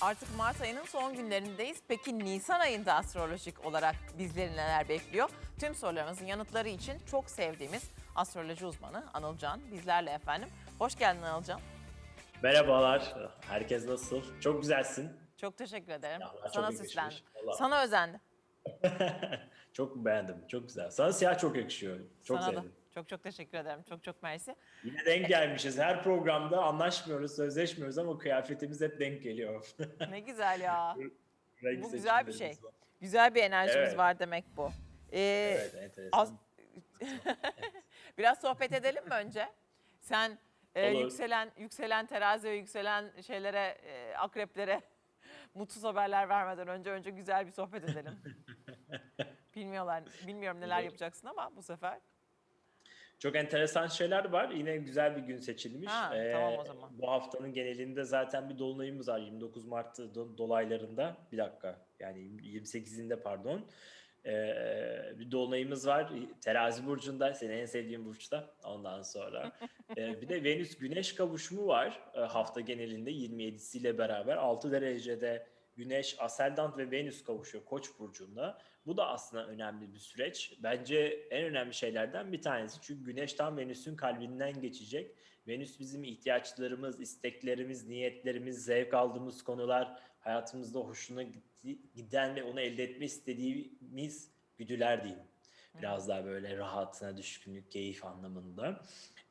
Artık Mart ayının son günlerindeyiz. Peki Nisan ayında astrolojik olarak bizleri neler bekliyor? Tüm sorularımızın yanıtları için çok sevdiğimiz astroloji uzmanı Anılcan bizlerle efendim. Hoş geldin Anılcan. Merhabalar. Herkes nasıl? Çok güzelsin. Çok teşekkür ederim. Ya, çok Sana süslendim. Vallahi. Sana özendim. çok beğendim. Çok güzel. Sana siyah çok yakışıyor. Çok Sana da. Çok çok teşekkür ederim. Çok çok mersi. Yine denk gelmişiz. Her programda anlaşmıyoruz, sözleşmiyoruz ama kıyafetimiz hep denk geliyor. Ne güzel ya. Renk Bu güzel bir şey. var. Güzel bir enerjimiz Evet. var demek bu. Ee, Evet, enteresan. az- Biraz sohbet edelim mi önce? Sen e, Olur. yükselen yükselen terazi ve yükselen şeylere, e, akreplere mutsuz haberler vermeden önce önce güzel bir sohbet edelim. Bilmiyorlar, bilmiyorum neler yapacaksın ama bu sefer. Çok enteresan şeyler var. Yine güzel bir gün seçilmiş. Ha, tamam o zaman. Bu haftanın genelinde zaten bir dolunayımız var 29 Mart do- dolaylarında. Bir dakika yani 28'inde pardon. Ee, bir dolunayımız var. Terazi burcunda, senin en sevdiğin burçta. Ondan sonra. Ee, bir de Venüs Güneş kavuşumu var e, hafta genelinde 27'siyle beraber 6 derecede Güneş, Ascendant ve Venüs kavuşuyor Koç burcunda. Bu da aslında önemli bir süreç. Bence en önemli şeylerden bir tanesi. Çünkü Güneş tam Venüs'ün kalbinden geçecek. Venüs bizim ihtiyaçlarımız, isteklerimiz, niyetlerimiz, zevk aldığımız konular, hayatımızda hoşuna giden ve onu elde etme istediğimiz güdüler diyeyim. Biraz daha böyle rahatına düşkünlük, keyif anlamında.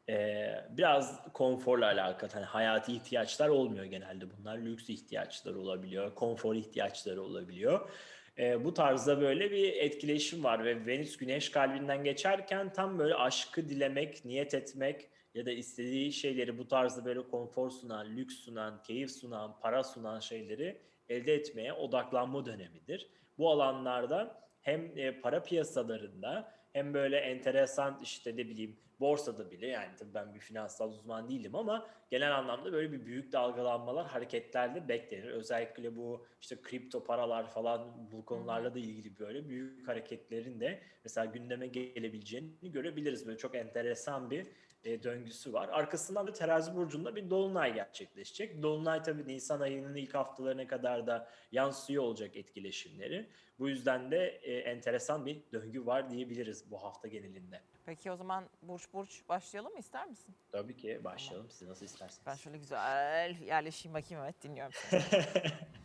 Ee, biraz konforla alakalı. Hani hayati ihtiyaçlar olmuyor genelde. Bunlar lüks ihtiyaçlar olabiliyor, konfor ihtiyaçları olabiliyor. Ee, bu tarzda böyle bir etkileşim var ve Venüs Güneş kalbinden geçerken tam böyle aşkı dilemek, niyet etmek ya da istediği şeyleri bu tarzda böyle konfor sunan, lüks sunan, keyif sunan, para sunan şeyleri elde etmeye odaklanma dönemidir. Bu alanlarda hem e, para piyasalarında hem böyle enteresan işte ne bileyim borsada bile yani tabii ben bir finansal uzman değilim ama genel anlamda böyle bir büyük dalgalanmalar hareketlerde beklenir. Özellikle bu işte kripto paralar falan bu konularla da ilgili böyle büyük hareketlerin de mesela gündeme gelebileceğini görebiliriz. Böyle çok enteresan bir e, döngüsü var. Arkasından da terazi burcunda bir dolunay gerçekleşecek. Dolunay tabii Nisan ayının ilk haftalarına kadar da yansıyor olacak etkileşimleri. Bu yüzden de e, enteresan bir döngü var diyebiliriz bu hafta genelinde. Peki o zaman burç burç başlayalım mı ister misin? Tabii ki başlayalım. Siz nasıl isterseniz. Ben şöyle güzel yerleşeyim bakayım evet dinliyorum.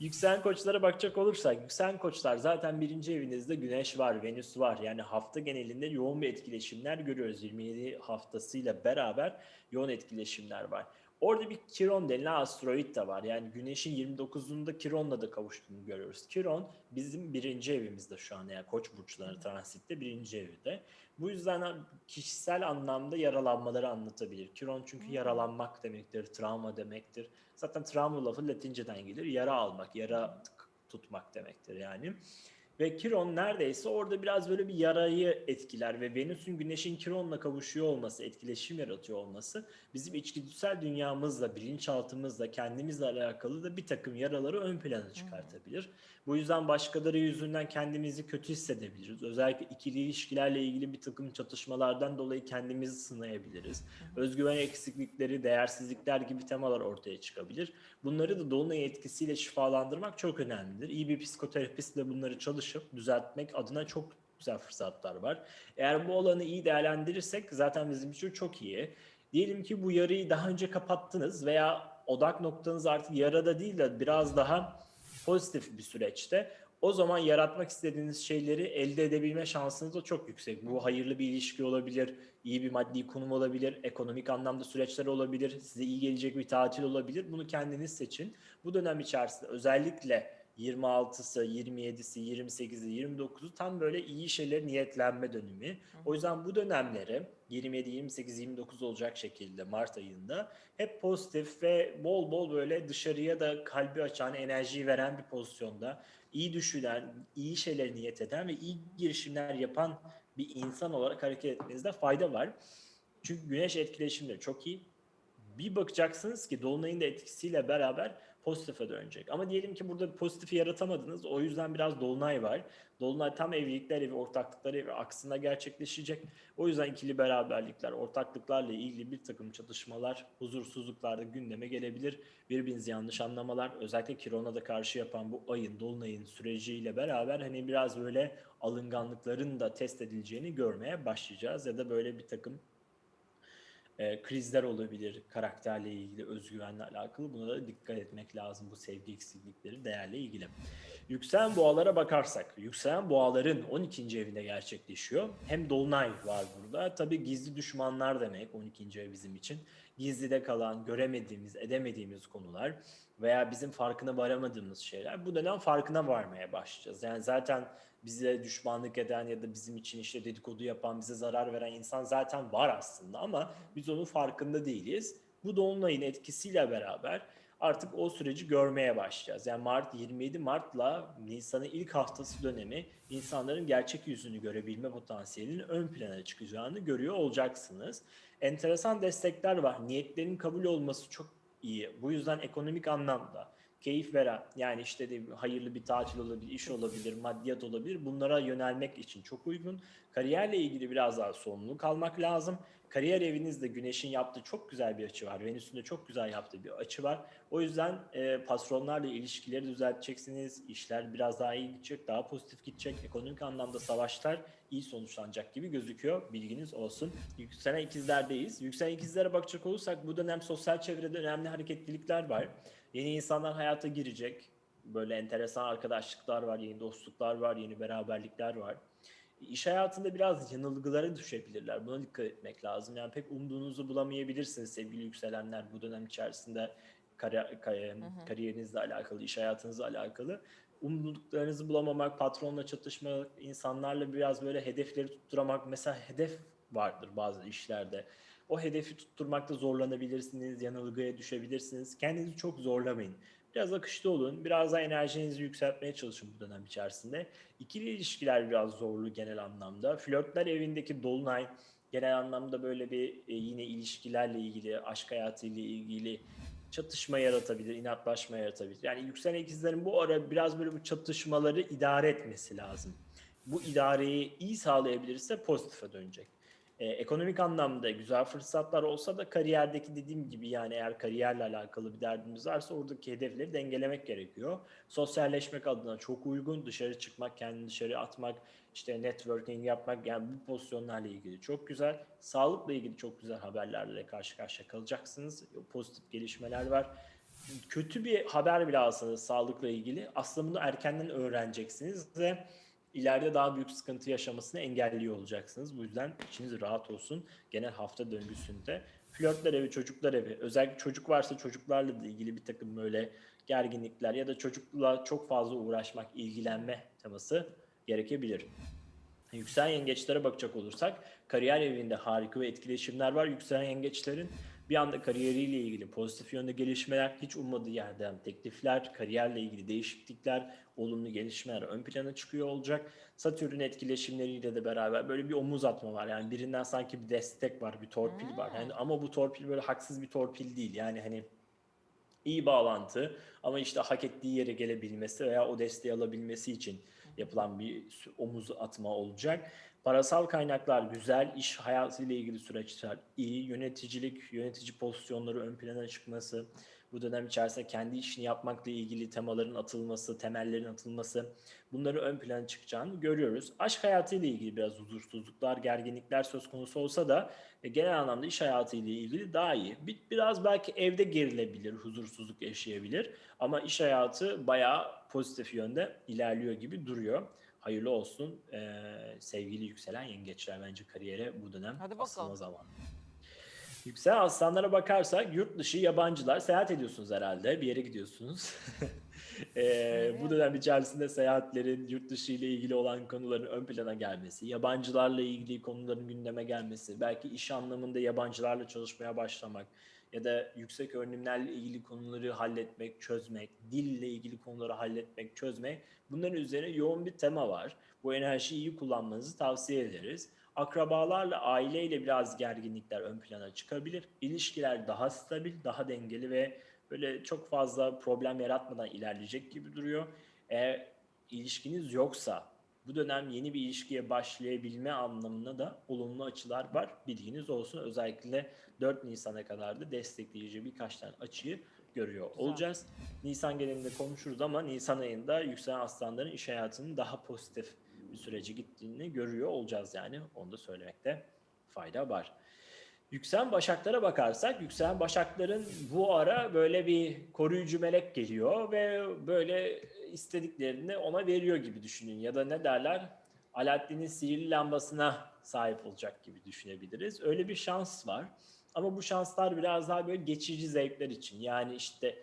Yükselen koçlara bakacak olursak, yükselen koçlar zaten birinci evinizde güneş var, venüs var. Yani hafta genelinde yoğun bir etkileşimler görüyoruz. 27 haftasıyla beraber yoğun etkileşimler var. Orada bir Kiron denilen asteroid de var. Yani güneşin 29'unda Kiron'la da kavuştuğunu görüyoruz. Kiron bizim birinci evimizde şu an yani koç burçları transitte birinci evde. Bu yüzden kişisel anlamda yaralanmaları anlatabilir. Kiron çünkü yaralanmak demektir, travma demektir. Zaten travma lafı Latinceden gelir. Yara almak, yara tutmak demektir yani. Ve Kiron neredeyse orada biraz böyle bir yarayı etkiler ve Venüs'ün Güneş'in Kiron'la kavuşuyor olması, etkileşim yaratıyor olması bizim içgüdüsel dünyamızla, bilinçaltımızla, kendimizle alakalı da bir takım yaraları ön plana çıkartabilir. Bu yüzden başkaları yüzünden kendimizi kötü hissedebiliriz. Özellikle ikili ilişkilerle ilgili bir takım çatışmalardan dolayı kendimizi sınayabiliriz. Özgüven eksiklikleri, değersizlikler gibi temalar ortaya çıkabilir. Bunları da dolunay etkisiyle şifalandırmak çok önemlidir. İyi bir psikoterapistle bunları çalışıp düzeltmek adına çok güzel fırsatlar var. Eğer bu alanı iyi değerlendirirsek zaten bizim için çok iyi. Diyelim ki bu yarayı daha önce kapattınız veya odak noktanız artık yarada değil de biraz daha pozitif bir süreçte. O zaman yaratmak istediğiniz şeyleri elde edebilme şansınız da çok yüksek. Bu hayırlı bir ilişki olabilir, iyi bir maddi konum olabilir, ekonomik anlamda süreçler olabilir, size iyi gelecek bir tatil olabilir. Bunu kendiniz seçin. Bu dönem içerisinde özellikle 26'sı, 27'si, 28'i, 29'u tam böyle iyi şeyler niyetlenme dönemi. O yüzden bu dönemleri 27, 28, 29 olacak şekilde Mart ayında hep pozitif ve bol bol böyle dışarıya da kalbi açan, enerjiyi veren bir pozisyonda iyi düşünen, iyi şeyler niyet eden ve iyi girişimler yapan bir insan olarak hareket etmenizde fayda var. Çünkü güneş etkileşimleri çok iyi. Bir bakacaksınız ki Dolunay'ın da etkisiyle beraber pozitife dönecek. Ama diyelim ki burada pozitifi yaratamadınız. O yüzden biraz dolunay var. Dolunay tam evlilikler evi, ortaklıklar evi aksında gerçekleşecek. O yüzden ikili beraberlikler, ortaklıklarla ilgili bir takım çatışmalar, huzursuzluklar da gündeme gelebilir. Birbirinizi yanlış anlamalar, özellikle Kiron'a da karşı yapan bu ayın, dolunayın süreciyle beraber hani biraz böyle alınganlıkların da test edileceğini görmeye başlayacağız. Ya da böyle bir takım e, krizler olabilir karakterle ilgili, özgüvenle alakalı. Buna da dikkat etmek lazım bu sevgi eksiklikleri değerle ilgili. Yükselen boğalara bakarsak, yükselen boğaların 12. evinde gerçekleşiyor. Hem dolunay var burada. Tabii gizli düşmanlar demek 12. ev bizim için. Gizlide kalan, göremediğimiz, edemediğimiz konular veya bizim farkına varamadığımız şeyler. Bu dönem farkına varmaya başlayacağız. Yani zaten bize düşmanlık eden ya da bizim için işte dedikodu yapan, bize zarar veren insan zaten var aslında ama biz onun farkında değiliz. Bu dolunayın etkisiyle beraber artık o süreci görmeye başlayacağız. Yani Mart 27 Mart'la Nisan'ın ilk haftası dönemi insanların gerçek yüzünü görebilme potansiyelinin ön plana çıkacağını görüyor olacaksınız. Enteresan destekler var. Niyetlerin kabul olması çok iyi. Bu yüzden ekonomik anlamda keyif veren yani işte de hayırlı bir tatil olabilir, iş olabilir, maddiyat olabilir. Bunlara yönelmek için çok uygun. Kariyerle ilgili biraz daha sorumluluk almak lazım. Kariyer evinizde Güneş'in yaptığı çok güzel bir açı var. Venüs'ün de çok güzel yaptığı bir açı var. O yüzden e, patronlarla ilişkileri düzelteceksiniz. İşler biraz daha iyi gidecek, daha pozitif gidecek. Ekonomik anlamda savaşlar iyi sonuçlanacak gibi gözüküyor. Bilginiz olsun. Yükselen ikizlerdeyiz. Yükselen ikizlere bakacak olursak bu dönem sosyal çevrede önemli hareketlilikler var. Yeni insanlar hayata girecek. Böyle enteresan arkadaşlıklar var, yeni dostluklar var, yeni beraberlikler var. İş hayatında biraz yanılgılara düşebilirler. Buna dikkat etmek lazım. Yani pek umduğunuzu bulamayabilirsiniz sevgili yükselenler bu dönem içerisinde kari- kari- kariyerinizle alakalı, iş hayatınızla alakalı. Umduklarınızı bulamamak, patronla çatışmak, insanlarla biraz böyle hedefleri tutturamak. Mesela hedef vardır bazı işlerde. O hedefi tutturmakta zorlanabilirsiniz, yanılgıya düşebilirsiniz. Kendinizi çok zorlamayın. Biraz akışta olun, biraz daha enerjinizi yükseltmeye çalışın bu dönem içerisinde. İkili ilişkiler biraz zorlu genel anlamda. Flörtler evindeki dolunay genel anlamda böyle bir e, yine ilişkilerle ilgili, aşk hayatıyla ilgili çatışma yaratabilir, inatlaşma yaratabilir. Yani yükselen ikizlerin bu ara biraz böyle bu çatışmaları idare etmesi lazım. Bu idareyi iyi sağlayabilirse pozitife dönecek. Ee, ekonomik anlamda güzel fırsatlar olsa da kariyerdeki dediğim gibi yani eğer kariyerle alakalı bir derdimiz varsa oradaki hedefleri dengelemek gerekiyor. Sosyalleşmek adına çok uygun. Dışarı çıkmak, kendini dışarı atmak, işte networking yapmak yani bu pozisyonlarla ilgili çok güzel. Sağlıkla ilgili çok güzel haberlerle karşı karşıya kalacaksınız. Pozitif gelişmeler var. Kötü bir haber bile alsanız sağlıkla ilgili aslında bunu erkenden öğreneceksiniz ve ileride daha büyük sıkıntı yaşamasını engelliyor olacaksınız. Bu yüzden içiniz rahat olsun genel hafta döngüsünde. Flörtler evi, çocuklar evi. Özellikle çocuk varsa çocuklarla da ilgili bir takım böyle gerginlikler ya da çocukla çok fazla uğraşmak, ilgilenme teması gerekebilir. Yükselen yengeçlere bakacak olursak kariyer evinde harika ve etkileşimler var yükselen yengeçlerin. Bir anda kariyeriyle ilgili pozitif yönde gelişmeler, hiç ummadığı yerden teklifler, kariyerle ilgili değişiklikler, olumlu gelişmeler ön plana çıkıyor olacak. Satürn etkileşimleriyle de beraber böyle bir omuz atma var. Yani birinden sanki bir destek var, bir torpil var. Yani ama bu torpil böyle haksız bir torpil değil. Yani hani iyi bağlantı ama işte hak ettiği yere gelebilmesi veya o desteği alabilmesi için yapılan bir omuz atma olacak. Parasal kaynaklar güzel, iş hayatıyla ilgili süreçler iyi, yöneticilik, yönetici pozisyonları ön plana çıkması, bu dönem içerisinde kendi işini yapmakla ilgili temaların atılması, temellerin atılması bunları ön plana çıkacağını görüyoruz. Aşk hayatıyla ilgili biraz huzursuzluklar, gerginlikler söz konusu olsa da e, genel anlamda iş hayatıyla ilgili daha iyi. Bir, biraz belki evde gerilebilir, huzursuzluk yaşayabilir ama iş hayatı bayağı pozitif yönde ilerliyor gibi duruyor. Hayırlı olsun ee, sevgili yükselen yengeçler bence kariyere bu dönem Hadi asılma zamanı. Yükselen aslanlara bakarsak yurt dışı yabancılar seyahat ediyorsunuz herhalde bir yere gidiyorsunuz. Ee, bu dönem içerisinde seyahatlerin yurt dışı ile ilgili olan konuların ön plana gelmesi, yabancılarla ilgili konuların gündeme gelmesi, belki iş anlamında yabancılarla çalışmaya başlamak ya da yüksek öğrenimlerle ilgili konuları halletmek, çözmek, dille ilgili konuları halletmek, çözmek bunların üzerine yoğun bir tema var. Bu enerjiyi iyi kullanmanızı tavsiye ederiz. Akrabalarla, aileyle biraz gerginlikler ön plana çıkabilir. İlişkiler daha stabil, daha dengeli ve böyle çok fazla problem yaratmadan ilerleyecek gibi duruyor. Eğer ilişkiniz yoksa bu dönem yeni bir ilişkiye başlayabilme anlamında da olumlu açılar var. Bilginiz olsun. Özellikle 4 Nisan'a kadar da destekleyici birkaç tane açıyı görüyor olacağız. Nisan genelinde konuşuruz ama Nisan ayında yükselen aslanların iş hayatının daha pozitif bir sürece gittiğini görüyor olacağız yani. Onu da söylemekte fayda var. Yükselen başaklara bakarsak, yükselen başakların bu ara böyle bir koruyucu melek geliyor ve böyle istediklerini ona veriyor gibi düşünün. Ya da ne derler? Alaaddin'in sihirli lambasına sahip olacak gibi düşünebiliriz. Öyle bir şans var. Ama bu şanslar biraz daha böyle geçici zevkler için. Yani işte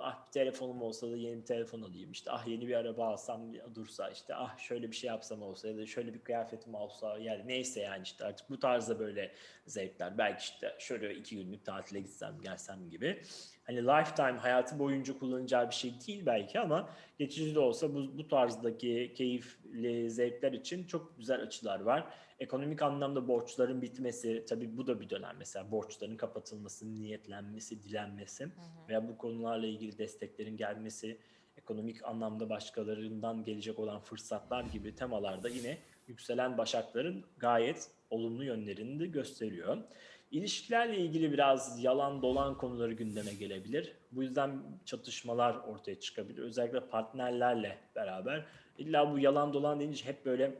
ah bir telefonum olsa da yeni bir telefon alayım. İşte ah yeni bir araba alsam dursa işte ah şöyle bir şey yapsam olsa ya da şöyle bir kıyafetim olsa yani neyse yani işte artık bu tarzda böyle zevkler. Belki işte şöyle iki günlük tatile gitsem gelsem gibi. Hani lifetime hayatı boyunca kullanacağı bir şey değil belki ama geçici de olsa bu, bu tarzdaki keyifli zevkler için çok güzel açılar var. Ekonomik anlamda borçların bitmesi, tabii bu da bir dönem mesela borçların kapatılması, niyetlenmesi, dilenmesi veya bu konularla ilgili desteklerin gelmesi, ekonomik anlamda başkalarından gelecek olan fırsatlar gibi temalarda yine yükselen başakların gayet olumlu yönlerini de gösteriyor. İlişkilerle ilgili biraz yalan dolan konuları gündeme gelebilir. Bu yüzden çatışmalar ortaya çıkabilir. Özellikle partnerlerle beraber. İlla bu yalan dolan deyince hep böyle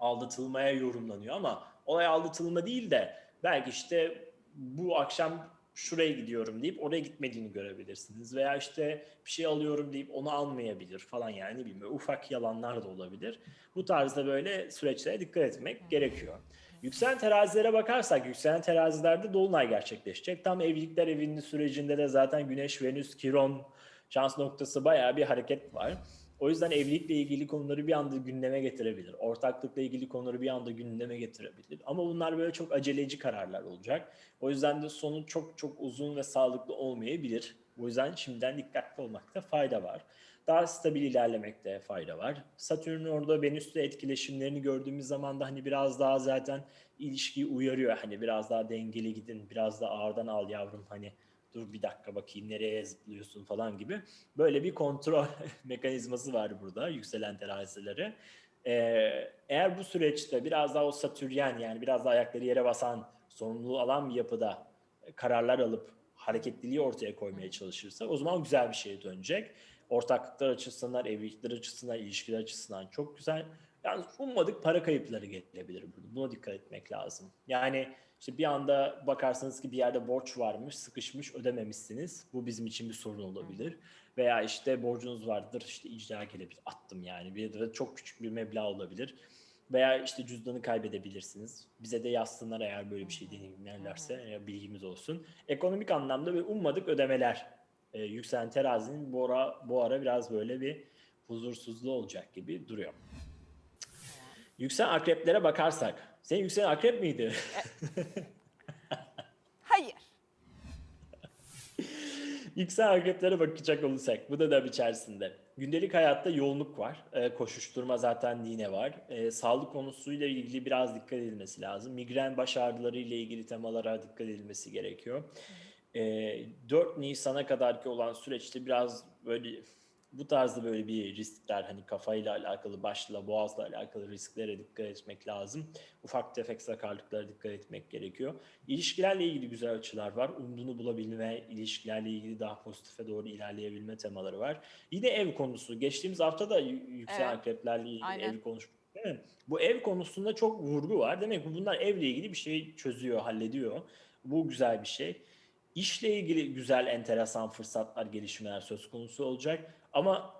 aldatılmaya yorumlanıyor ama olay aldatılma değil de belki işte bu akşam şuraya gidiyorum deyip oraya gitmediğini görebilirsiniz. Veya işte bir şey alıyorum deyip onu almayabilir falan yani ne bileyim ufak yalanlar da olabilir. Bu tarzda böyle süreçlere dikkat etmek gerekiyor. Yükselen terazilere bakarsak yükselen terazilerde dolunay gerçekleşecek. Tam evlilikler evinin sürecinde de zaten Güneş, Venüs, Kiron şans noktası bayağı bir hareket var. O yüzden evlilikle ilgili konuları bir anda gündeme getirebilir. Ortaklıkla ilgili konuları bir anda gündeme getirebilir. Ama bunlar böyle çok aceleci kararlar olacak. O yüzden de sonu çok çok uzun ve sağlıklı olmayabilir. O yüzden şimdiden dikkatli olmakta fayda var. Daha stabil ilerlemekte fayda var. Satürn orada Venüs'le etkileşimlerini gördüğümüz zaman da hani biraz daha zaten ilişkiyi uyarıyor. Hani biraz daha dengeli gidin, biraz da ağırdan al yavrum hani dur bir dakika bakayım nereye zıplıyorsun falan gibi. Böyle bir kontrol mekanizması var burada yükselen terazileri. Ee, eğer bu süreçte biraz daha o satüryen yani biraz daha ayakları yere basan, sorumluluğu alan bir yapıda kararlar alıp hareketliliği ortaya koymaya çalışırsa o zaman güzel bir şeye dönecek. Ortaklıklar açısından, evlilikler açısından, ilişkiler açısından çok güzel. Yani ummadık para kayıpları getirebilir burada. Buna dikkat etmek lazım. Yani işte bir anda bakarsanız ki bir yerde borç varmış, sıkışmış, ödememişsiniz. Bu bizim için bir sorun olabilir. Veya işte borcunuz vardır, işte icra gelebilir, attım yani. Bir de çok küçük bir meblağ olabilir. Veya işte cüzdanı kaybedebilirsiniz. Bize de yazsınlar eğer böyle bir şey deneyimlerlerse, bilgimiz olsun. Ekonomik anlamda ve ummadık ödemeler. Ee, yükselen terazinin bu ara, bu ara biraz böyle bir huzursuzluğu olacak gibi duruyor. Yükselen akreplere bakarsak. Senin yükselen akrep miydi? Hayır. Yükselen akreplere bakacak olursak bu da da içerisinde. Gündelik hayatta yoğunluk var. Ee, koşuşturma zaten yine var. Ee, sağlık konusuyla ilgili biraz dikkat edilmesi lazım. Migren baş ağrıları ile ilgili temalara dikkat edilmesi gerekiyor. Ee, 4 Nisan'a kadarki olan süreçte biraz böyle bu tarzda böyle bir riskler hani kafayla alakalı, başla, boğazla alakalı risklere dikkat etmek lazım. Ufak tefek sakarlıklara dikkat etmek gerekiyor. İlişkilerle ilgili güzel açılar var. Umduğunu bulabilme, ilişkilerle ilgili daha pozitife doğru ilerleyebilme temaları var. Yine ev konusu. Geçtiğimiz hafta da yükselen Evet. akreplerle ilgili Aynen. ev konuştuk. Değil mi? Bu ev konusunda çok vurgu var. Demek ki bunlar evle ilgili bir şey çözüyor, hallediyor. Bu güzel bir şey. İşle ilgili güzel, enteresan fırsatlar, gelişmeler söz konusu olacak. Ama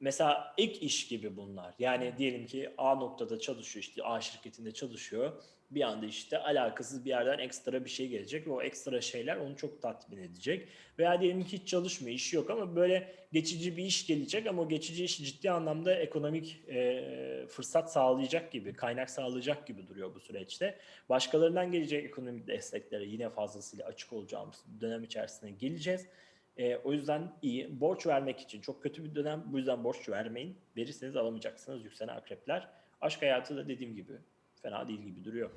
mesela ek iş gibi bunlar. Yani diyelim ki A noktada çalışıyor, işte A şirketinde çalışıyor. Bir anda işte alakasız bir yerden ekstra bir şey gelecek ve o ekstra şeyler onu çok tatmin edecek. Veya diyelim ki hiç çalışmıyor, işi yok ama böyle geçici bir iş gelecek ama o geçici iş ciddi anlamda ekonomik e, fırsat sağlayacak gibi, kaynak sağlayacak gibi duruyor bu süreçte. Başkalarından gelecek ekonomik desteklere yine fazlasıyla açık olacağımız dönem içerisine geleceğiz. E, o yüzden iyi. Borç vermek için çok kötü bir dönem. Bu yüzden borç vermeyin. Verirseniz alamayacaksınız yükselen akrepler. Aşk hayatı da dediğim gibi fena değil gibi duruyor.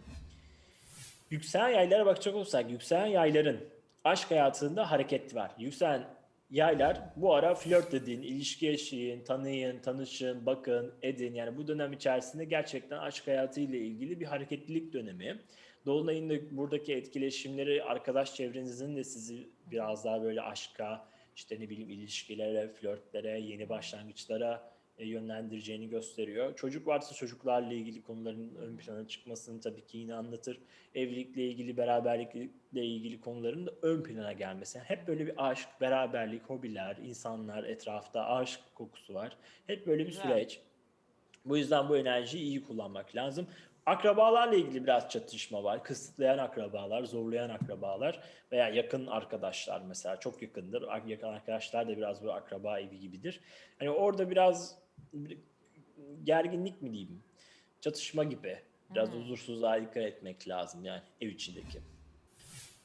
Yükselen yaylara bakacak olursak yükselen yayların aşk hayatında hareket var. Yükselen Yaylar bu ara flört edin, ilişki yaşayın, tanıyın, tanışın, bakın, edin. Yani bu dönem içerisinde gerçekten aşk hayatı ile ilgili bir hareketlilik dönemi. Dolunay'ın da buradaki etkileşimleri arkadaş çevrenizin de sizi biraz daha böyle aşka, işte ne bileyim ilişkilere, flörtlere, yeni başlangıçlara yönlendireceğini gösteriyor. Çocuk varsa çocuklarla ilgili konuların ön plana çıkmasını tabii ki yine anlatır. Evlilikle ilgili, beraberlikle ilgili konuların da ön plana gelmesi. Hep böyle bir aşk, beraberlik, hobiler, insanlar etrafta aşk kokusu var. Hep böyle bir Güzel. süreç. Bu yüzden bu enerjiyi iyi kullanmak lazım. Akrabalarla ilgili biraz çatışma var. Kısıtlayan akrabalar, zorlayan akrabalar veya yakın arkadaşlar mesela çok yakındır. Yakın arkadaşlar da biraz bu akraba evi gibidir. Hani orada biraz bir gerginlik mi diyeyim? Çatışma gibi. Biraz huzursuzluğa dikkat etmek lazım yani ev içindeki.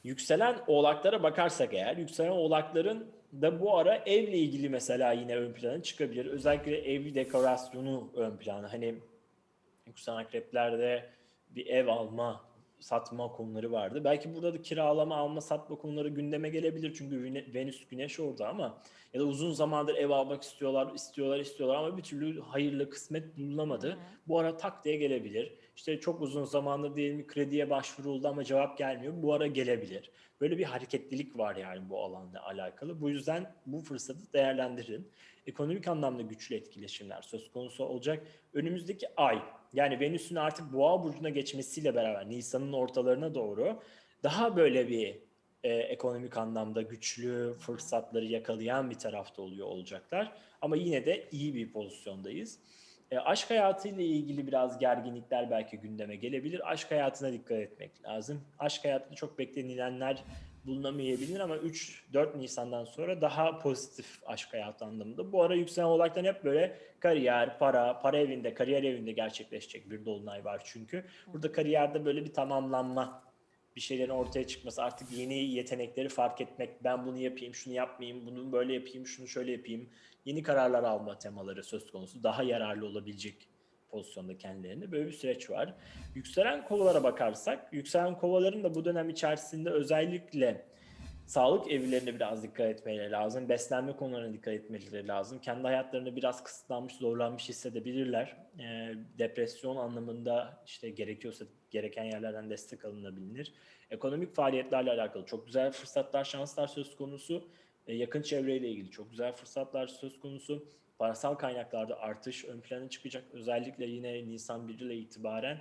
Yükselen oğlaklara bakarsak eğer, yükselen oğlakların da bu ara evle ilgili mesela yine ön plana çıkabilir. Özellikle ev dekorasyonu ön plana. Hani yükselen akreplerde bir ev alma, satma konuları vardı. Belki burada da kiralama, alma, satma konuları gündeme gelebilir. Çünkü Venüs Güneş orada ama ya da uzun zamandır ev almak istiyorlar, istiyorlar, istiyorlar ama bir türlü hayırlı kısmet bulunamadı. Bu ara tak diye gelebilir. İşte çok uzun zamandır diyelim krediye başvuruldu ama cevap gelmiyor. Bu ara gelebilir. Böyle bir hareketlilik var yani bu alanda alakalı. Bu yüzden bu fırsatı değerlendirin. Ekonomik anlamda güçlü etkileşimler söz konusu olacak. Önümüzdeki ay yani Venüs'ün artık Boğa burcuna geçmesiyle beraber Nisan'ın ortalarına doğru daha böyle bir e, ekonomik anlamda güçlü fırsatları yakalayan bir tarafta oluyor olacaklar. Ama yine de iyi bir pozisyondayız. E, aşk hayatıyla ilgili biraz gerginlikler belki gündeme gelebilir. Aşk hayatına dikkat etmek lazım. Aşk hayatında çok beklenilenler bulunamayabilir ama 3-4 Nisan'dan sonra daha pozitif aşk hayatı anlamında. Bu ara yükselen oğlaktan hep böyle kariyer, para, para evinde, kariyer evinde gerçekleşecek bir dolunay var çünkü. Burada kariyerde böyle bir tamamlanma, bir şeylerin ortaya çıkması, artık yeni yetenekleri fark etmek, ben bunu yapayım, şunu yapmayayım, bunu böyle yapayım, şunu şöyle yapayım. Yeni kararlar alma temaları söz konusu. Daha yararlı olabilecek pozisyonda kendilerine böyle bir süreç var. Yükselen kovalara bakarsak, yükselen kovaların da bu dönem içerisinde özellikle sağlık evlerine biraz dikkat etmeleri lazım. Beslenme konularına dikkat etmeleri lazım. Kendi hayatlarını biraz kısıtlanmış, zorlanmış hissedebilirler. Ee, depresyon anlamında işte gerekiyorsa gereken yerlerden destek alınabilir. Ekonomik faaliyetlerle alakalı çok güzel fırsatlar, şanslar söz konusu. Ee, yakın çevreyle ilgili çok güzel fırsatlar söz konusu. Parasal kaynaklarda artış ön plana çıkacak. Özellikle yine Nisan 1 ile itibaren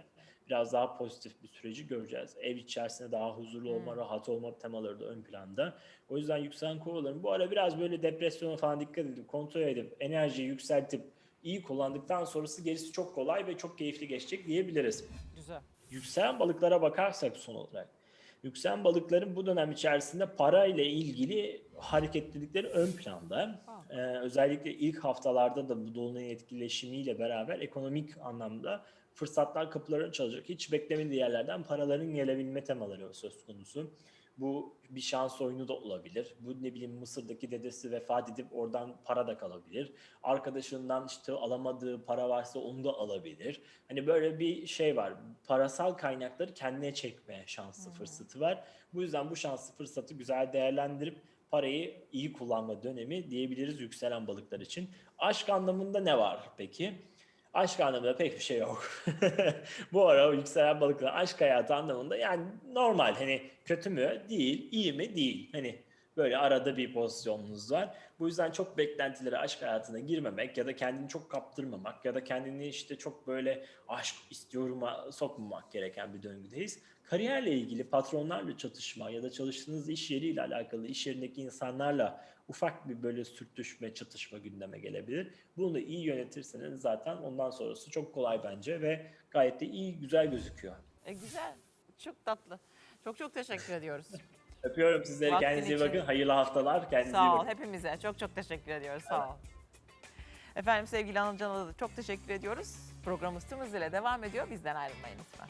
biraz daha pozitif bir süreci göreceğiz. Ev içerisinde daha huzurlu olma, rahat olma temaları da ön planda. O yüzden yükselen kovaların bu ara biraz böyle depresyona falan dikkat edip, kontrol edip, enerjiyi yükseltip iyi kullandıktan sonrası gerisi çok kolay ve çok keyifli geçecek diyebiliriz. Güzel. Yükselen balıklara bakarsak son olarak. Yükselen balıkların bu dönem içerisinde para ile ilgili hareketlilikleri ön planda. Ee, özellikle ilk haftalarda da bu dolunay etkileşimiyle beraber ekonomik anlamda fırsatlar kapılarını çalacak. Hiç beklemediği yerlerden paraların gelebilme temaları söz konusu. Bu bir şans oyunu da olabilir. Bu ne bileyim Mısır'daki dedesi vefat edip oradan para da kalabilir. Arkadaşından işte alamadığı para varsa onu da alabilir. Hani böyle bir şey var. Parasal kaynakları kendine çekme şansı fırsatı var. Bu yüzden bu şanslı fırsatı güzel değerlendirip parayı iyi kullanma dönemi diyebiliriz yükselen balıklar için. Aşk anlamında ne var peki? Aşk anlamında pek bir şey yok. Bu ara yükselen balıklar aşk hayatı anlamında yani normal hani kötü mü? Değil. iyi mi? Değil. Hani böyle arada bir pozisyonunuz var. Bu yüzden çok beklentilere aşk hayatına girmemek ya da kendini çok kaptırmamak ya da kendini işte çok böyle aşk istiyorum'a sokmamak gereken bir döngüdeyiz. Kariyerle ilgili patronlarla çatışma ya da çalıştığınız iş yeriyle alakalı iş yerindeki insanlarla ufak bir böyle sürtüşme, çatışma gündeme gelebilir. Bunu da iyi yönetirseniz zaten ondan sonrası çok kolay bence ve gayet de iyi, güzel gözüküyor. E, güzel. Çok tatlı. Çok çok teşekkür ediyoruz. Öpüyorum sizleri. Vaktin Kendinize iyi için. bakın. Hayırlı haftalar. Kendinize iyi Sağ ol bakın. hepimize. Çok çok teşekkür ediyoruz. Sağ ol. Efendim sevgili Anılcan'a da çok teşekkür ediyoruz. Programımız tüm hızıyla devam ediyor. Bizden ayrılmayın lütfen.